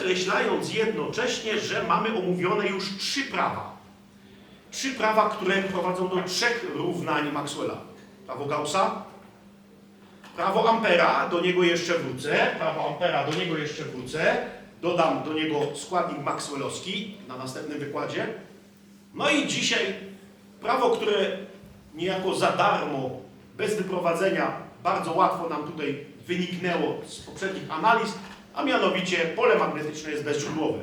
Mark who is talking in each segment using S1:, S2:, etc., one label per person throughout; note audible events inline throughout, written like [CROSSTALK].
S1: podkreślając jednocześnie, że mamy omówione już trzy prawa. Trzy prawa, które prowadzą do trzech równań Maxwella. Prawo Gaussa, prawo Ampera, do niego jeszcze wrócę, prawo Ampera, do niego jeszcze wrócę, dodam do niego składnik Maxwellowski na następnym wykładzie. No i dzisiaj prawo, które niejako za darmo, bez wyprowadzenia, bardzo łatwo nam tutaj wyniknęło z poprzednich analiz, a mianowicie pole magnetyczne jest bezźródłowe.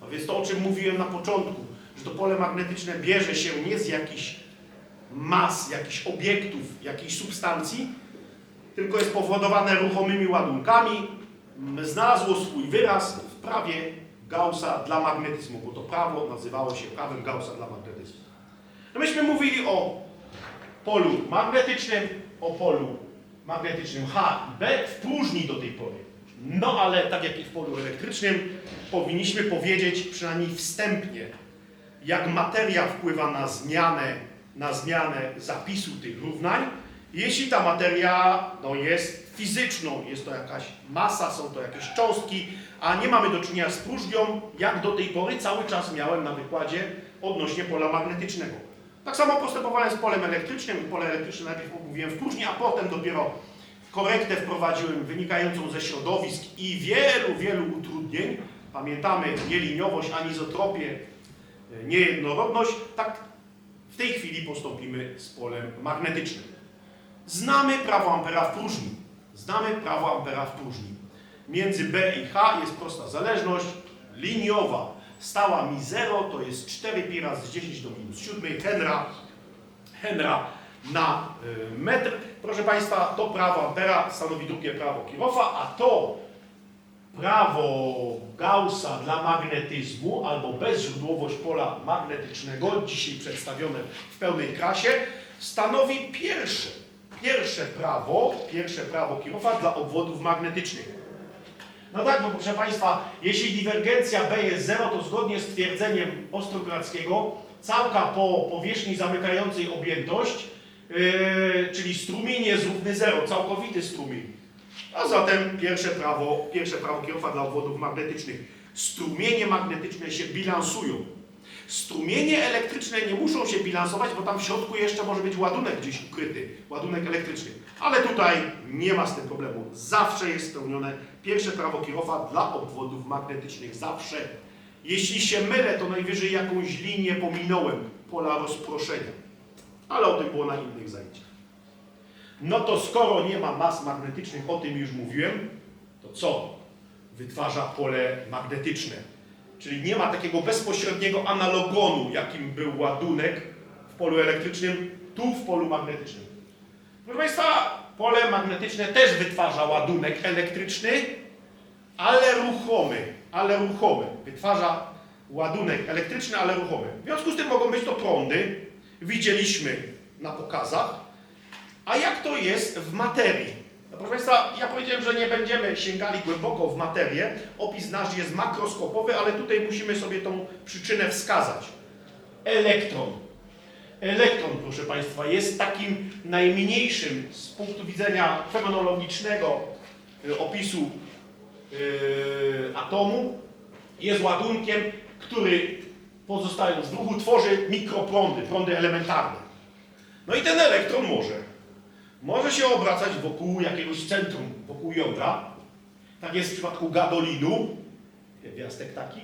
S1: No więc to, o czym mówiłem na początku, że to pole magnetyczne bierze się nie z jakichś mas, jakichś obiektów, jakiejś substancji, tylko jest powodowane ruchomymi ładunkami, znalazło swój wyraz w prawie Gaussa dla magnetyzmu, bo to prawo nazywało się prawem Gaussa dla magnetyzmu. No myśmy mówili o polu magnetycznym, o polu magnetycznym H i B w próżni do tej pory. No ale tak jak i w polu elektrycznym, powinniśmy powiedzieć przynajmniej wstępnie, jak materia wpływa na zmianę, na zmianę zapisu tych równań, jeśli ta materia no, jest fizyczną, jest to jakaś masa, są to jakieś cząstki, a nie mamy do czynienia z próżnią, jak do tej pory cały czas miałem na wykładzie odnośnie pola magnetycznego. Tak samo postępowałem z polem elektrycznym. Pole elektryczne najpierw omówiłem w próżni, a potem dopiero korektę wprowadziłem wynikającą ze środowisk i wielu, wielu utrudnień. Pamiętamy nieliniowość, anizotropię, e, niejednorodność. Tak w tej chwili postąpimy z polem magnetycznym. Znamy prawo Ampera w próżni. Znamy prawo Ampera w próżni. Między B i H jest prosta zależność liniowa. Stała mi 0, to jest 4 pi razy 10 do minus 7 Henra, Henra na y, metr. Proszę Państwa, to prawo Ampera stanowi drugie prawo Kirchhoffa, a to prawo Gaussa dla magnetyzmu albo bezźródłowość pola magnetycznego, dzisiaj przedstawione w pełnej krasie, stanowi pierwsze, pierwsze prawo, pierwsze prawo Kirchhoffa dla obwodów magnetycznych. No tak, bo proszę Państwa, jeśli divergencja B jest 0, to zgodnie z twierdzeniem Ostrogradzkiego całka po powierzchni zamykającej objętość, yy, czyli strumień jest równy 0, całkowity strumień. A zatem pierwsze prawo, pierwsze prawo Kirchhoffa dla obwodów magnetycznych. Strumienie magnetyczne się bilansują. Strumienie elektryczne nie muszą się bilansować, bo tam w środku jeszcze może być ładunek gdzieś ukryty, ładunek elektryczny. Ale tutaj nie ma z tym problemu. Zawsze jest spełnione pierwsze prawo Kirchhoffa dla obwodów magnetycznych. Zawsze. Jeśli się mylę, to najwyżej jakąś linię pominąłem pola rozproszenia. Ale o tym było na innych zajęciach. No to skoro nie ma mas magnetycznych, o tym już mówiłem, to co wytwarza pole magnetyczne? Czyli nie ma takiego bezpośredniego analogonu, jakim był ładunek w polu elektrycznym, tu w polu magnetycznym. Proszę Państwa, pole magnetyczne też wytwarza ładunek elektryczny, ale ruchomy, ale ruchomy. Wytwarza ładunek elektryczny, ale ruchomy. W związku z tym mogą być to prądy. Widzieliśmy na pokazach. A jak to jest w materii? No, proszę Państwa, ja powiedziałem, że nie będziemy sięgali głęboko w materię. Opis nasz jest makroskopowy, ale tutaj musimy sobie tą przyczynę wskazać. Elektron. Elektron, proszę Państwa, jest takim najmniejszym z punktu widzenia fenomenologicznego y, opisu y, atomu. Jest ładunkiem, który pozostając w ruchu tworzy mikroprądy, prądy elementarne. No i ten elektron może. Może się obracać wokół jakiegoś centrum, wokół jądra. Tak jest w przypadku gadolinu, pierwiastek taki.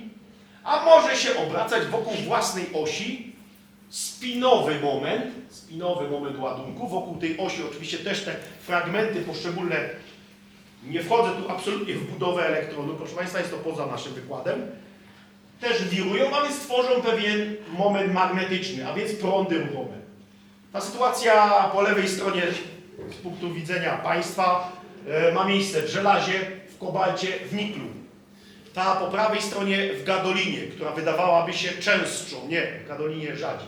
S1: A może się obracać wokół własnej osi, spinowy moment, spinowy moment ładunku. Wokół tej osi oczywiście też te fragmenty poszczególne, nie wchodzę tu absolutnie w budowę elektronu, proszę Państwa, jest to poza naszym wykładem, też wirują, a więc tworzą pewien moment magnetyczny, a więc prądy ruchome. Ta sytuacja po lewej stronie z punktu widzenia państwa e, ma miejsce w żelazie, w kobalcie, w niklu. Ta po prawej stronie w gadolinie, która wydawałaby się częstszą, nie, w gadolinie rzadziej.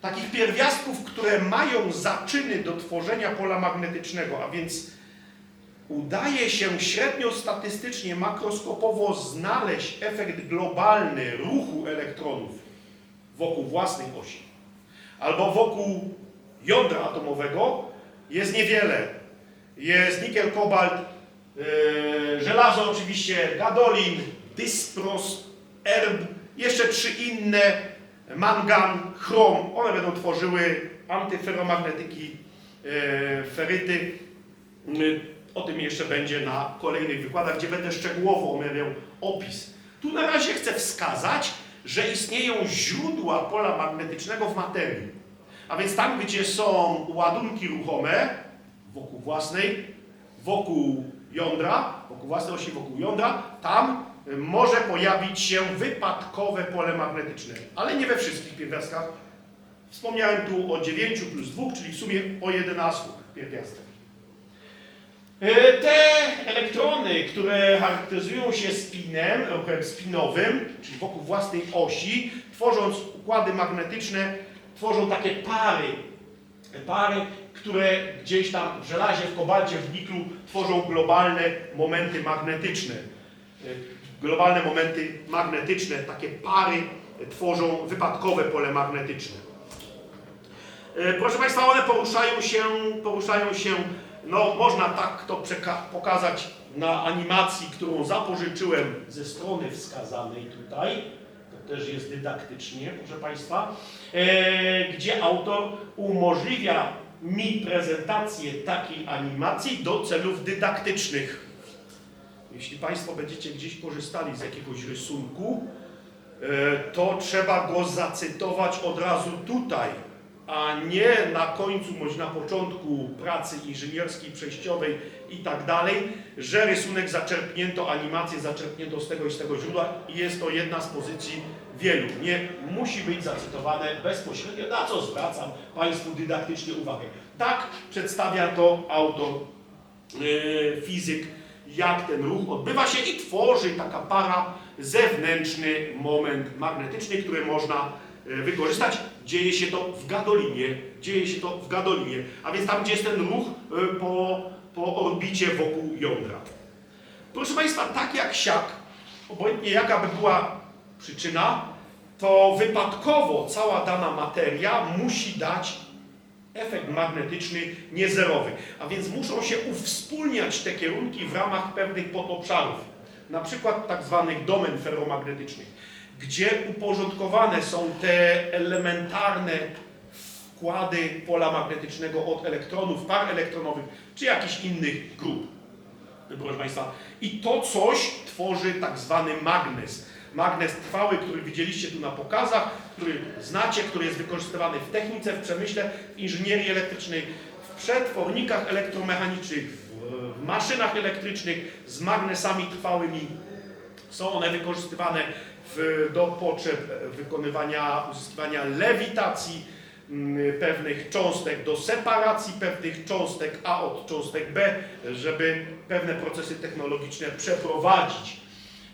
S1: Takich pierwiastków, które mają zaczyny do tworzenia pola magnetycznego, a więc udaje się średnio statystycznie, makroskopowo znaleźć efekt globalny ruchu elektronów wokół własnej osi albo wokół jądra atomowego jest niewiele. Jest nikiel, kobalt, e, żelazo oczywiście, gadolin, dyspros, erb, jeszcze trzy inne, mangan, chrom. One będą tworzyły antyferomagnetyki, e, feryty. Y, O tym jeszcze będzie na kolejnych wykładach, gdzie będę szczegółowo omawiał opis. Tu na razie chcę wskazać, że istnieją źródła pola magnetycznego w materii. A więc tam, gdzie są ładunki ruchome wokół własnej, wokół jądra, wokół własnej osi, wokół jądra, tam y, może pojawić się wypadkowe pole magnetyczne. Ale nie we wszystkich pierwiastkach. Wspomniałem tu o 9 plus 2, czyli w sumie o 11 pierwiastkach. E, Te elektrony, które charakteryzują się spinem, ruchem spinowym, czyli wokół własnej osi, tworząc układy magnetyczne, tworzą takie pary. Pary, które gdzieś tam w żelazie, w kobalcie, w niklu tworzą globalne momenty magnetyczne. E, Globalne momenty magnetyczne, takie pary tworzą wypadkowe pole magnetyczne. E, Proszę Państwa, one poruszają się, poruszają się, no można tak to pokazać na animacji, którą zapożyczyłem ze strony wskazanej tutaj. To też jest dydaktycznie, proszę Państwa, e, gdzie autor umożliwia mi prezentację takiej animacji do celów dydaktycznych. Jeśli Państwo będziecie gdzieś korzystali z jakiegoś rysunku, e, to trzeba go zacytować od razu tutaj, a nie na końcu bądź na początku pracy inżynierskiej, przejściowej i tak dalej, że rysunek zaczerpnięto, animację zaczerpnięto z tego i z tego źródła i jest to jedna z pozycji wielu. Nie musi być zacytowane bezpośrednio, na co zwracam Państwu dydaktycznie uwagę. Tak przedstawia to autor e, fizyk, jak ten ruch odbywa się i tworzy taka para zewnętrzny moment magnetyczny, który można e, wykorzystać. Dzieje się to w gadolinie, dzieje się to w gadolinie, a więc tam, gdzie jest ten ruch e, po, po orbicie wokół jądra. Proszę Państwa, tak jak siak, obojętnie jaka by była przyczyna, to wypadkowo cała dana materia musi dać efekt magnetyczny niezerowy. A więc muszą się uwspólniać te kierunki w ramach pewnych podobszarów, na przykład tak zwanych domen ferromagnetycznych, gdzie uporządkowane są te elementarne wkłady pola magnetycznego od elektronów, par elektronowych, czy jakichś innych grup. Proszę Państwa, i to coś tworzy tak zwany magnes. Magnes trwały, który widzieliście tu na pokazach, który znacie, który jest wykorzystywany w technice, w przemyśle, w inżynierii elektrycznej, w przetwornikach elektromechanicznych, w, maszynach elektrycznych z magnesami trwałymi. Są one wykorzystywane w, do potrzeb wykonywania, uzyskiwania lewitacji mm, pewnych cząstek, do separacji pewnych cząstek A od cząstek B, żeby pewne procesy technologiczne przeprowadzić.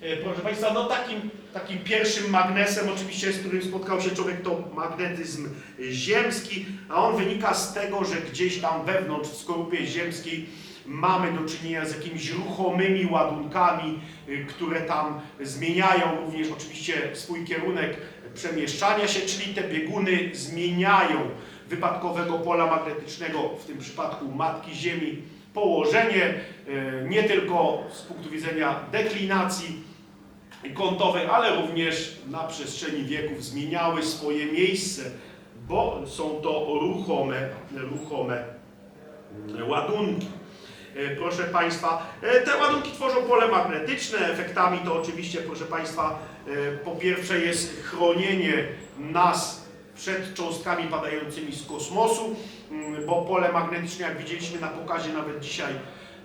S1: E, Proszę Państwa, no takim, takim pierwszym magnesem oczywiście, z którym spotkał się człowiek, to magnetyzm ziemski, a on wynika z tego, że gdzieś tam wewnątrz w skorupie ziemskiej mamy do czynienia z jakimiś ruchomymi ładunkami, y, które tam zmieniają również oczywiście swój kierunek przemieszczania się, czyli te bieguny zmieniają wypadkowego pola magnetycznego, w tym przypadku Matki Ziemi, położenie, y, nie tylko z punktu widzenia deklinacji kątowej, ale również na przestrzeni wieków zmieniały swoje miejsce, bo są to ruchome, ruchome ładunki. E, Proszę Państwa, e, te ładunki tworzą pole magnetyczne. Efektami to oczywiście, proszę Państwa, e, po pierwsze jest chronienie nas przed cząstkami padającymi z kosmosu, mm, bo pole magnetyczne, jak widzieliśmy na pokazie nawet dzisiaj,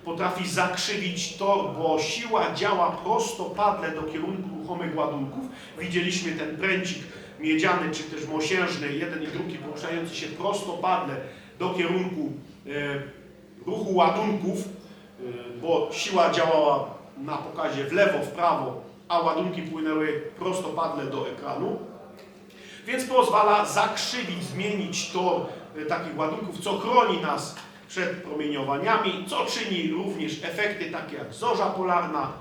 S1: potrafi zakrzywić tor, bo siła działa prostopadle do kierunku ruchomych ładunków. Widzieliśmy ten pręcik miedziany czy też mosiężny, jeden i drugi poruszający się prostopadle do kierunku ruchu ładunków, y, bo siła działała na pokazie w lewo, w prawo, a ładunki płynęły prostopadle do ekranu. Więc pozwala zakrzywić, zmienić tor y, takich ładunków, co chroni nas przed promieniowaniami, co czyni również efekty takie jak zorza polarna,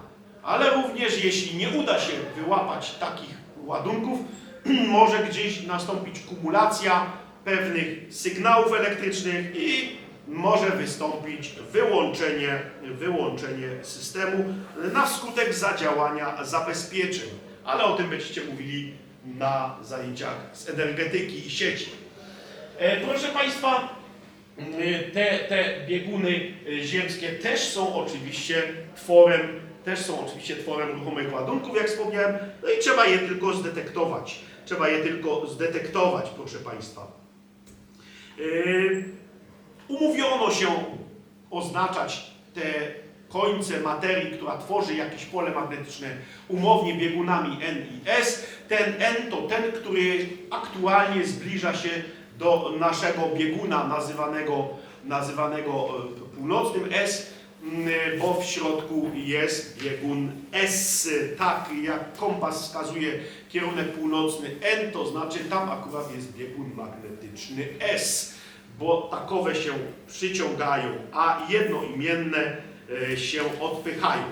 S1: ale również jeśli nie uda się wyłapać takich ładunków, [CLEARS THROAT] może gdzieś nastąpić kumulacja pewnych sygnałów elektrycznych i może wystąpić wyłączenie, wyłączenie systemu na skutek zadziałania zabezpieczeń. Ale o tym będziecie mówili na zajęciach z energetyki i sieci. E, Proszę Państwa, mm, te, te bieguny e, ziemskie też są oczywiście tworem, też są oczywiście tworem ruchomych ładunków, jak wspomniałem, no i trzeba je tylko zdetektować. Trzeba je tylko zdetektować, proszę Państwa. Yy, Umówiono się oznaczać te końce materii, która tworzy jakieś pole magnetyczne umownie biegunami N i S. Ten N to ten, który aktualnie zbliża się do naszego bieguna nazywanego, nazywanego e, północnym S, mm, bo w środku jest biegun S. Tak jak kompas wskazuje kierunek północny N, to znaczy tam akurat jest biegun magnetyczny S bo takowe się przyciągają, a jednoimienne e, się odpychają.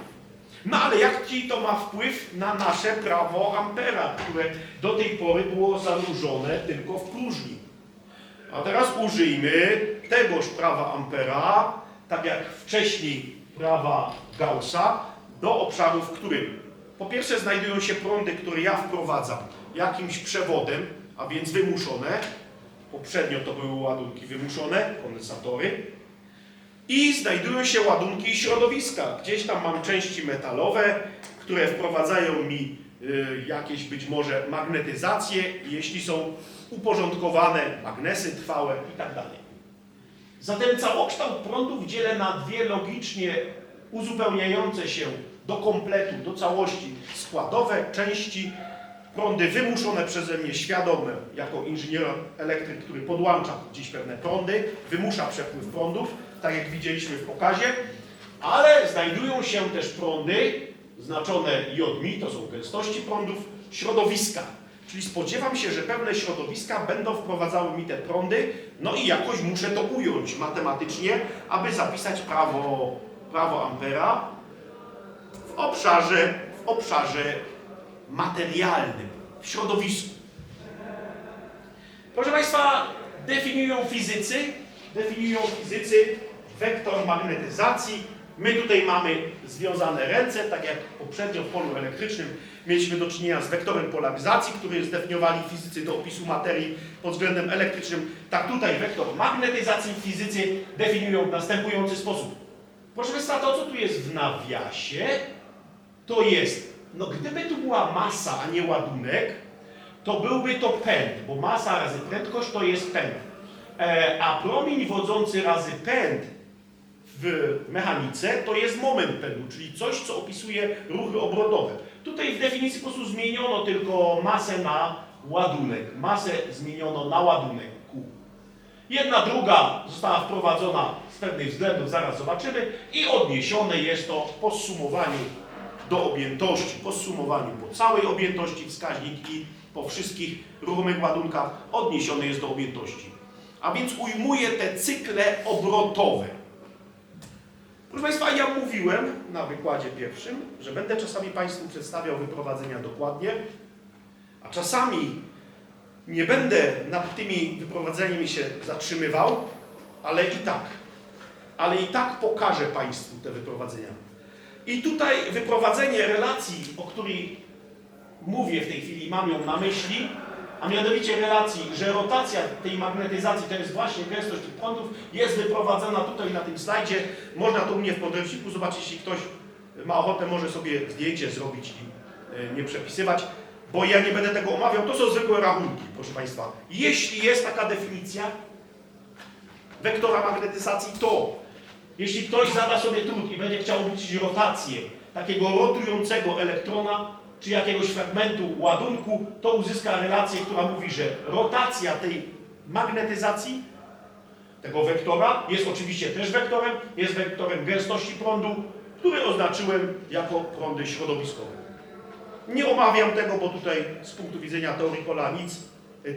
S1: No ale jaki to ma wpływ na nasze prawo Ampera, które do tej pory było zanurzone tylko w próżni? A teraz użyjmy tegoż prawa Ampera, tak jak wcześniej prawa Gaussa, do obszaru, w którym po pierwsze znajdują się prądy, które ja wprowadzam jakimś przewodem, a więc wymuszone, Poprzednio to były ładunki wymuszone, kondensatory. I znajdują się ładunki środowiska. Gdzieś tam mam części metalowe, które wprowadzają mi y, jakieś być może magnetyzacje, jeśli są uporządkowane, magnesy trwałe i tak. Zatem całokształt prądów dzielę na dwie logicznie uzupełniające się do kompletu, do całości składowe części prądy wymuszone przeze mnie świadome, jako inżynier elektryk, który podłącza dziś pewne prądy, wymusza przepływ prądów, tak jak widzieliśmy w pokazie, ale znajdują się też prądy znaczone jodmi, to są gęstości prądów, środowiska. Czyli spodziewam się, że pewne środowiska będą wprowadzały mi te prądy, no i jakoś muszę to ująć matematycznie, aby zapisać prawo, prawo Ampera w obszarze, w obszarze materialnym, w środowisku. Proszę Państwa, definiują fizycy, definiują fizycy wektor magnetyzacji. My tutaj mamy związane ręce, tak jak poprzednio w polu elektrycznym mieliśmy do czynienia z wektorem polaryzacji, który zdefiniowali fizycy do opisu materii pod względem elektrycznym. Tak tutaj wektor magnetyzacji fizycy definiują w następujący sposób. Proszę Państwa, to co tu jest w nawiasie, to jest no gdyby tu była masa, a nie ładunek, to byłby to pęd, bo masa razy prędkość to jest pęd. E, a promień wodzący razy pęd w mechanice to jest moment pędu, czyli coś, co opisuje ruchy obrotowe. Tutaj w definicji po prostu zmieniono tylko masę na ładunek. Masę zmieniono na ładunek Q. Jedna, druga została wprowadzona z pewnych względów, zaraz zobaczymy, i odniesione jest to po zsumowaniu do objętości, po zsumowaniu po całej objętości wskaźnik i po wszystkich ruchomych ładunkach odniesiony jest do objętości. A więc ujmuje te cykle obrotowe. Proszę Państwa, ja mówiłem na wykładzie pierwszym, że będę czasami Państwu przedstawiał wyprowadzenia dokładnie, a czasami nie będę nad tymi wyprowadzeniami się zatrzymywał, ale i tak, ale i tak pokażę Państwu te wyprowadzenia. I tutaj wyprowadzenie relacji, o której mówię w tej chwili, mam ją na myśli, a mianowicie relacji, że rotacja tej magnetyzacji to jest właśnie gęstość tych prądów, jest wyprowadzana tutaj na tym slajdzie. Można to u mnie w podręczniku zobaczyć, jeśli ktoś ma ochotę, może sobie zdjęcie zrobić i e, nie przepisywać, bo ja nie będę tego omawiał. To są zwykłe rachunki, proszę Państwa. Jeśli jest taka definicja wektora magnetyzacji, to jeśli ktoś zada sobie trud i będzie chciał obliczyć rotację takiego rotującego elektrona, czy jakiegoś fragmentu ładunku, to uzyska relację, która mówi, że rotacja tej magnetyzacji, tego wektora, jest oczywiście też wektorem, jest wektorem gęstości prądu, który oznaczyłem jako prądy środowiskowe. Nie omawiam tego, bo tutaj z punktu widzenia teorii pola nic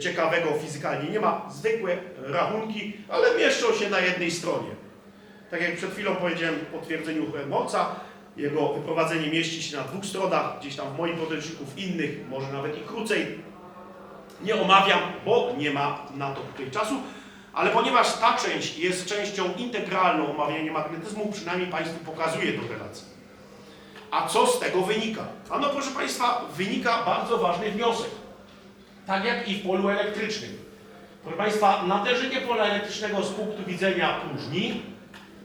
S1: ciekawego fizykalnie nie ma. Zwykłe rachunki, ale mieszczą się na jednej stronie. Tak jak przed chwilą powiedziałem w potwierdzeniu Helmholtza, jego wyprowadzenie mieści się na dwóch stronach, gdzieś tam w moim podręczniku, w innych, może nawet i krócej. Nie omawiam, bo nie ma na to tutaj czasu. Ale ponieważ ta część jest częścią integralną omawiania magnetyzmu, przynajmniej Państwu pokazuję tę relację. A co z tego wynika? Ano proszę Państwa, wynika bardzo ważny wniosek. Tak jak i w polu elektrycznym. Proszę Państwa, natężenie pola elektrycznego z punktu widzenia próżni,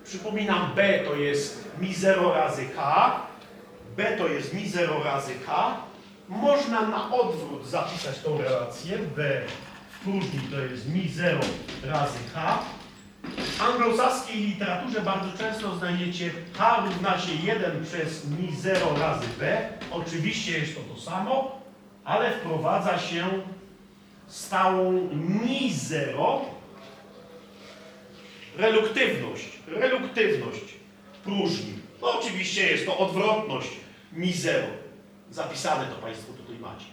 S1: przypominam, B to jest mi 0 razy H, B to jest mi 0 razy H. Można na odwrót zapisać tą relację. B w próżni to jest mi 0 razy H. W anglosaskiej literaturze bardzo często znajdziecie H równa się 1 przez mi 0 razy B. Oczywiście jest to to samo, ale wprowadza się stałą mi 0 reluktywność. Reluktywność próżni. No oczywiście jest to odwrotność mi 0. Zapisane to Państwo tutaj macie.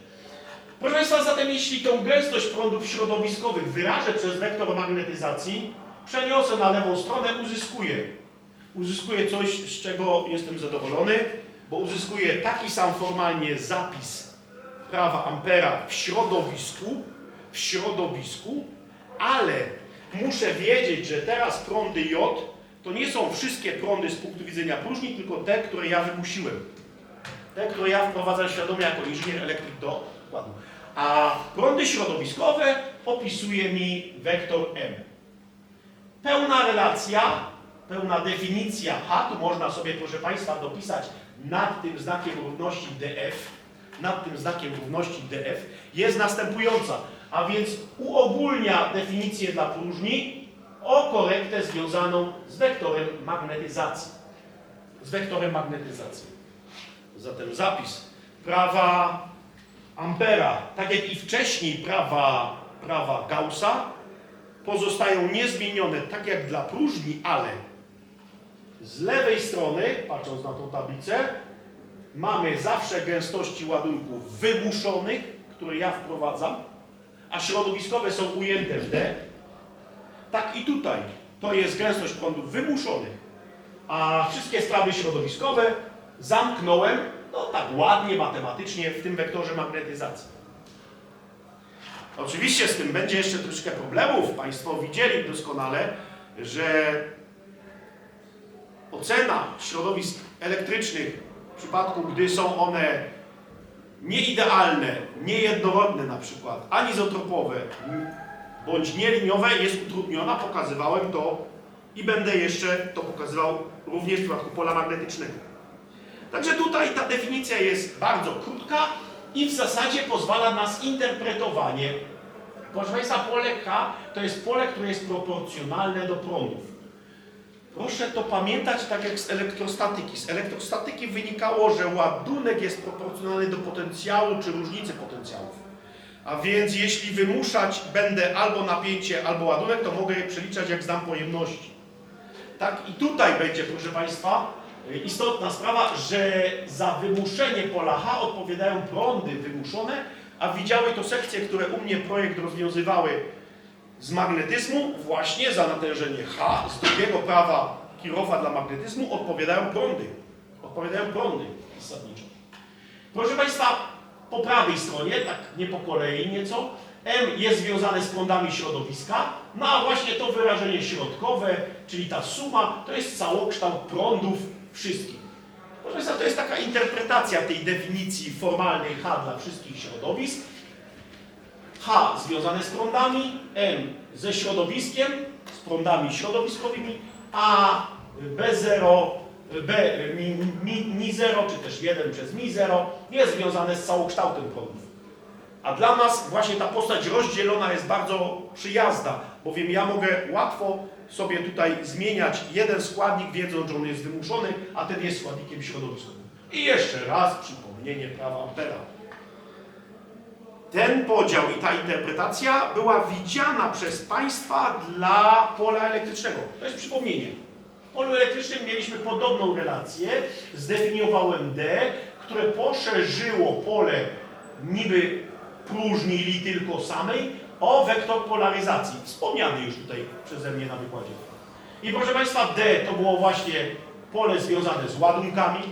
S1: Proszę Państwa, zatem jeśli tą gęstość prądów środowiskowych wyrażę przez wektor magnetyzacji, przeniosę na lewą stronę, uzyskuję. Uzyskuję coś, z czego jestem zadowolony, bo uzyskuję taki sam formalnie zapis prawa Ampera w środowisku, w środowisku, ale muszę wiedzieć, że teraz prądy J to nie są wszystkie prądy z punktu widzenia próżni, tylko te, które ja wymusiłem. Te, które ja wprowadzam świadomie jako inżynier elektryk do układu. A prądy środowiskowe opisuje mi wektor M. Pełna relacja, pełna definicja H, tu można sobie, proszę Państwa, dopisać nad tym znakiem równości df, nad tym znakiem równości df, jest następująca. A więc uogólnia definicję dla próżni o korektę związaną z wektorem magnetyzacji. Z wektorem magnetyzacji. Zatem zapis prawa Ampera, tak jak i wcześniej prawa, prawa Gaussa, pozostają niezmienione, tak jak dla próżni, ale z lewej strony, patrząc na tą tablicę, mamy zawsze gęstości ładunków wymuszonych, które ja wprowadzam, a środowiskowe są ujęte w D. Tak i tutaj. To jest gęstość prądów wymuszonych, a wszystkie sprawy środowiskowe zamknąłem, no tak ładnie, matematycznie, w tym wektorze magnetyzacji. Oczywiście z tym będzie jeszcze troszkę problemów. Państwo widzieli doskonale, że ocena środowisk elektrycznych w przypadku, gdy są one nieidealne, niejednorodne na przykład, anizotropowe bądź nieliniowe jest utrudniona. Pokazywałem to i będę jeszcze to pokazywał również w przypadku pola magnetycznego. Także tutaj ta definicja jest bardzo krótka i w zasadzie pozwala na zinterpretowanie. Proszę Państwa, pole K to jest pole, które jest proporcjonalne do prądów. Proszę to pamiętać tak jak z elektrostatyki. Z elektrostatyki wynikało, że ładunek jest proporcjonalny do potencjału czy różnicy potencjałów. A więc jeśli wymuszać będę albo napięcie, albo ładunek, to mogę je przeliczać jak znam pojemności. Tak i tutaj będzie, proszę Państwa, istotna sprawa, że za wymuszenie pola H odpowiadają prądy wymuszone, a widziały to sekcje, które u mnie projekt rozwiązywały z magnetyzmu, właśnie za natężenie H z drugiego prawa Kirowa dla magnetyzmu odpowiadają prądy. Odpowiadają prądy zasadniczo. Proszę Państwa, po prawej stronie, tak nie po kolei nieco, M jest związane z prądami środowiska, no a właśnie to wyrażenie środkowe, czyli ta suma, to jest całokształt prądów wszystkich. Proszę Państwa, to jest taka interpretacja tej definicji formalnej H dla wszystkich środowisk. H związane z prądami, M ze środowiskiem, z prądami środowiskowymi, a B0, B, mi, mi, mi 0, czy też 1 przez mi 0 jest związane z całokształtem prądów. A dla nas właśnie ta postać rozdzielona jest bardzo przyjazna, bowiem ja mogę łatwo sobie tutaj zmieniać jeden składnik, wiedząc, że on jest wymuszony, a ten jest składnikiem środowiskowym. I jeszcze raz przypomnienie prawa Ampera. Ten podział i ta interpretacja była widziana przez Państwa dla pola elektrycznego. To jest przypomnienie. W polu elektrycznym mieliśmy podobną relację. Zdefiniowałem D, które poszerzyło pole niby próżni li tylko samej o wektor polaryzacji. Wspomniany już tutaj przeze mnie na wykładzie. I proszę Państwa, D to było właśnie pole związane z ładunkami,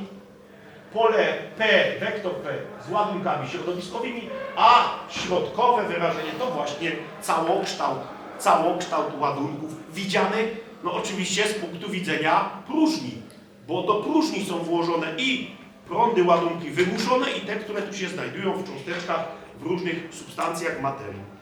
S1: pole P, wektor P z ładunkami środowiskowymi, a środkowe wyrażenie to właśnie całokształt całokształt ładunków widziany, no oczywiście z punktu widzenia próżni, bo do próżni są włożone i prądy ładunki wymuszone i te, które tu się znajdują w cząsteczkach, w różnych substancjach materii.